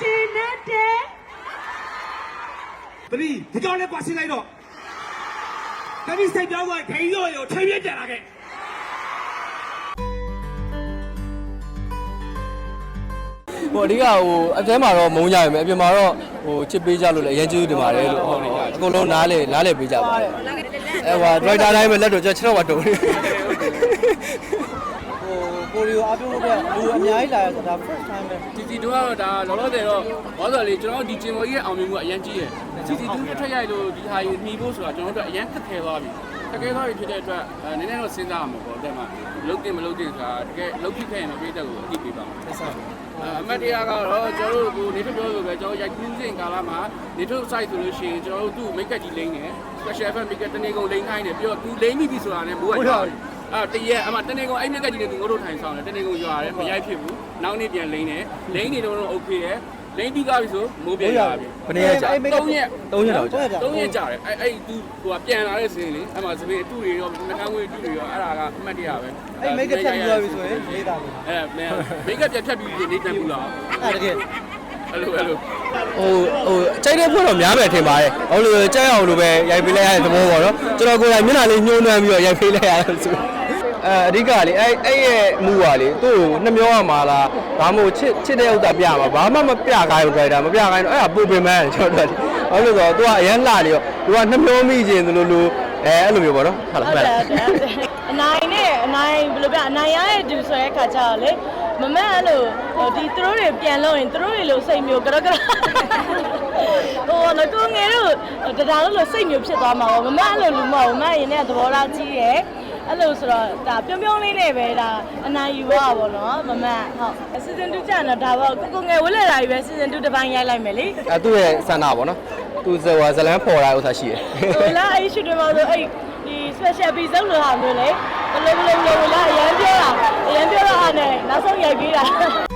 ကျင်းနေတဲ့တတိဒီကောင်လည်းပါရှင်းလိုက်တော့တတိစိတ်ကြောင်းကဂိမ်းရောရောထိပ်ပြကြလာခဲ့ ဟိုအဓိကဟိုအထဲမှာတော့မုန်းကြရမယ်အပြင်မှာတော့ဟိုချစ်ပေးကြလို့လည်းအရင်ကျေးဇူးတင်ပါတယ်လို့ဟုတ်အကုန်လုံးနားလေနားလေပေးကြပါတယ်အဲဟိုဒရိုက်တာတိုင်းပဲလက်တော့ကျွန်တော်6တော့တုံးနေဟိုကိုရီယိုအပြုံးလို့ပြလူအများကြီးလာရတာ first time ပဲစီစီတို့ကတော့ဒါလောလောဆယ်တော့ဘောဆိုလေကျွန်တော်တို့ဒီကျင်ပေါ်ကြီးရဲ့အောင်မြင်မှုကအရင်ကြီးရယ်စီစီတို့တစ်ထက်ရိုက်လို့ဒီဟာကြီးနှီးဖို့ဆိုတာကျွန်တော်တို့အရင်ခက်ခဲသွားပြီ ခက်ခဲသွားပြီဖြစ်တဲ့အတွက်အဲနည်းနည်းတော့စဉ်းစားရမှာပေါ့တဲ့မှာလုံးတင်မလုံးတင်ဆိုတာတကယ်လုံးဖြစ်ခဲ့ရင်တော့ပြည့်တဲ့ကိုအတိပေးပါမယ်အမတ်တရားကတော့ကျွန်တော်တို့ကိုနေထုတ်ပြောလို့ပဲကျွန်တော်ရိုက်ကူးစဉ်ကာလမှာနေထုတ် site ဆိုလို့ရှိရင်ကျွန်တော်တို့သူ့ make up ကြီးလိမ့်တယ် special effect make up တနေကုန်လိမ့်ခိုင်းတယ်ပြီးတော့သူလိမ့်မိပြီဆိုတာနဲ့မိုးကကြောက်တယ်အဲ့တရက်အမတနေကုန်အဲ့ make up ကြီးနဲ့သူငို့တို့ထိုင်ဆောင်တယ်တနေကုန်ရွာတယ်မရိုက်ဖြစ်ဘူးနောက်နေ့ပြန်လိမ့်တယ်လိမ့်နေတော့ okay တယ် လိမ့်ပြီးသွားပြီဆိုမိုးပြန်ရွာပြီဘယ်နေ့ကြာ3ရက်3ရက်တော့ကြာ3ရက်ကြာတယ်အဲ့အဲ့သူဟိုကပြန်လာတဲ့စင်းလေအဲ့မှာစပင်းအတူတွေရောနှကန်းဝေးအတူတွေရောအဲ့ဒါကအမှတ်တရပဲအဲ့ make up ဖြတ်ပြီးသွားပြီဆိုရင်လေးတာပဲအဲ့မဲ make up ပြန်ဖြတ်ပြီးနေတန်းဘူးလားအဲ့တကယ်အဲ့လိုအဲ့လိုဟိုဟိုကြိုက်တဲ့ဖွဲ့တော့များမယ်ထင်ပါတယ်ဟိုလိုကြိုက်အောင်လို့ပဲရိုက်ပေးလိုက်ရတဲ့သဘောပေါ့နော်ကျွန်တော်ကိုယ်တိုင်မျက်နှာလေးညှိုးနှမ်းပြီးတော့ရိုက်ပေးလိုက်ရတယ်ဆို အဲအဓိကလေအဲ့အဲ့ရဲ့မူပါလေသူ့ကိုနှမျောရမှာလားဒါမှမဟုတ်ချစ်ချစ်တဲ့ဥစ္စာပြမှာဘာမှမပြခိုင်းဘူး driver မပြခိုင်းတော့အဲ့ဒါပူပင်မန်းကျွန်တော်တို့ဘာလို့လဲဆိုတော့ तू ကအရန်လှနေရော तू ကနှမျောမိခြင်းလိုလိုအဲအဲ့လိုမျိုးပေါ့နော်ဟုတ်လားဟုတ်တယ်ဟုတ်တယ်အနိုင်နဲ့အနိုင်ဘယ်လိုပြအနိုင်ရတဲ့သူဆိုတဲ့ခါကျတော့လေမမတ်အဲ့လိုဟိုဒီသူတို့တွေပြန်လို့ရင်သူတို့တွေလိုစိတ်မျိုးကရကရဟိုငကုငယ်တို့တဒါလို့လို့စိတ်မျိုးဖြစ်သွားမှာပေါ့မမတ်အဲ့လိုလူမဟုတ်ဘူးမမတ်ရင်လည်းသဘောထားကြီးတယ် အဲ့လိုဆိုတော့ဒါပြုံးပြုံးလေးနဲ့ပဲဒါအနိုင်ယူရပါဘောနော်မမတ်ဟုတ်စီဇန်2ကျတော့ဒါပေါ့ကိုကိုငယ်ဝက်လက်လာပြီပဲစီဇန်2တစ်ပိုင်းရိုက်လိုက်မယ်လေအဲသူ့ရဲ့ဆန္ဒပေါ့နော်သူဇဝဇလန်းပေါ်လာဥစ္စာရှိတယ်ဟိုလားအဲ့ရှူတွေမှာဆိုအဲ့ဒီ special episode လို့ဟာမျိုးလေဘယ်လိုဘယ်လိုဘယ်လိုလားအရန်ပြောတာအရန်ပြောတာဟာနဲ့နောက်ဆုံးရိုက်ပေးတာ